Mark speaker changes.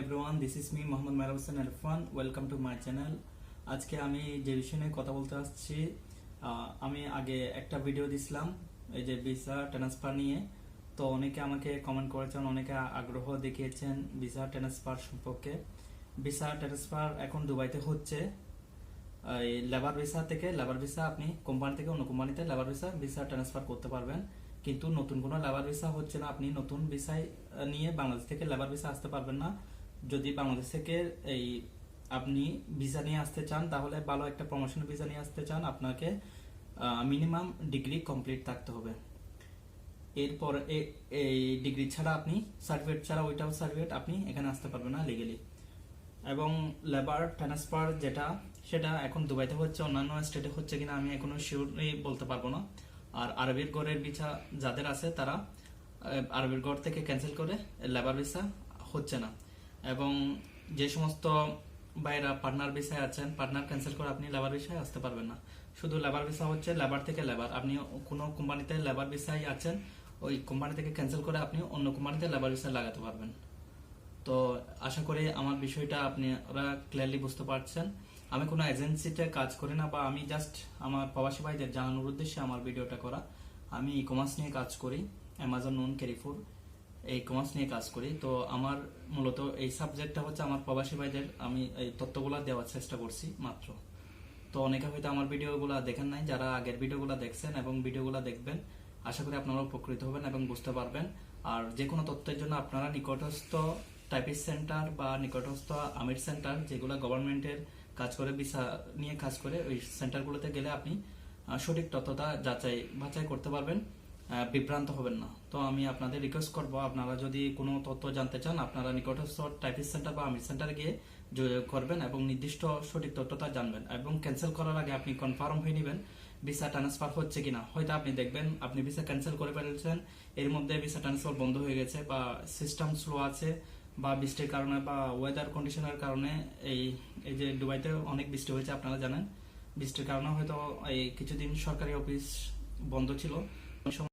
Speaker 1: Everyone this is me Mohammad Mehrab Hossain Irfan welcome to my channel আজকে আমি যে বিষয় কথা বলতে আসছি আমি আগে একটা ভিডিও দিছিলাম, এই যে ভিসা ট্রান্সফার নিয়ে। তো অনেকে আমাকে কমেন্ট করেছেন, অনেকে আগ্রহ দেখিয়েছেন ভিসা ট্রান্সফার সম্পর্কে। ভিসা ট্রান্সফার এখন দুবাইতে হচ্ছে। এই লেবার ভিসা থেকে লেবার ভিসা আপনি কোম্পানি থেকে অন্য কোম্পানিতে লেবার ভিসা ভিসা ট্রান্সফার করতে পারবেন। কিন্তু নতুন কোনো লেবার ভিসা হচ্ছে না, আপনি নতুন ভিসায় নিয়ে বাংলাদেশ থেকে লেবার ভিসা আসতে পারবেন না। যদি বাংলাদেশ থেকে এই আপনি ভিসা নিয়ে আসতে চান, তাহলে ভালো একটা প্রমোশন ভিসা নিয়ে আসতে চান। আপনাকে মিনিমাম ডিগ্রি কমপ্লিট থাকতে হবে। এরপর এই ডিগ্রি ছাড়া আপনি সার্টিফিকেট ছাড়া ওইটাও সার্টিফিকেট আপনি এখানে আসতে পারবেন না লিগেলি এবং লেবার ট্রান্সফার যেটা, সেটা এখন দুবাইতে হচ্ছে, অন্যান্য স্টেটে হচ্ছে কিনা আমি এখনও শিওরলি বলতে পারব না। আর আরবির গড়ের ভিসা যাদের আছে তারা আরবির গড় থেকে ক্যান্সেল করে লেবার ভিসা হচ্ছে না। এবং যে সমস্ত বাইরা পার্টনার ভিসায় আছেন পার্টনার ক্যান্সেল করে আপনি লেবার ভিসায় আসতে পারবেন না। শুধু লেবার ভিসা হচ্ছে লেবার থেকে লেবার আপনি কোনো কোম্পানিতে লেবার ভিসায় আছেন, ওই কোম্পানি থেকে ক্যান্সেল করে আপনি অন্য কোম্পানিতে লেবার ভিসা লাগাতে পারবেন। তো আশা করি আমার বিষয়টা আপনি আপনারা ক্লিয়ারলি বুঝতে পারছেন। আমি কোনো এজেন্সিতে কাজ করি না বা আমি জাস্ট আমার প্রবাসী ভাইদের জানানোর উদ্দেশ্যে আমার ভিডিওটা করা। আমি ই কমার্স নিয়ে কাজ করি অ্যামাজন নুন ক্যারিফোর এই কমার্স নিয়ে কাজ করি। তো আমার মূলত এই সাবজেক্টটা হচ্ছে আমার প্রবাসী ভাইদের আমি এই তথ্যগুলো দেওয়ার চেষ্টা করছি মাত্র। তো অনেকে হয়তো আমার ভিডিওগুলো দেখেন নাই, যারা আগের ভিডিওগুলো দেখছেন এবং ভিডিওগুলো দেখবেন, আশা করি আপনারা উপকৃত হবেন এবং বুঝতে পারবেন। আর যে কোনো তথ্যের জন্য আপনারা নিকটস্থ টাইপিস্ট সেন্টার বা নিকটস্থ আমির সেন্টার যেগুলো গভর্নমেন্টের কাজ করে ভিসা নিয়ে কাজ করে, ওই সেন্টারগুলোতে গেলে আপনি সঠিক তথ্যটা যাচাই বাছাই করতে পারবেন। বিভ্রান্ত হবেন না। তো আমি আপনাদের রিকোয়েস্ট করব, আপনারা যদি কোনো তথ্য জানতে চান, আপনারা নিকটস্থ টাইপিস্ট সেন্টার বা আমির সেন্টারে গিয়ে যোগাযোগ করবেন এবং নির্দিষ্ট সঠিক তথ্যটা জানবেন এবং ক্যান্সেল করার আগে আপনি কনফার্ম হয়ে নেবেন ভিসা ট্রান্সফার হচ্ছে কিনা। হয়তো আপনি দেখবেন, আপনি ভিসা ক্যান্সেল করে ফেলেছেন, এর মধ্যে ভিসা ট্রান্সফার বন্ধ হয়ে গেছে বা সিস্টেম স্লো আছে বা বৃষ্টির কারণে বা ওয়েদার কন্ডিশনের কারণে এই এই যে দুবাইতে অনেক বৃষ্টি হয়েছে, আপনারা জানেন। বৃষ্টির কারণে হয়তো এই কিছুদিন সরকারি অফিস বন্ধ ছিল।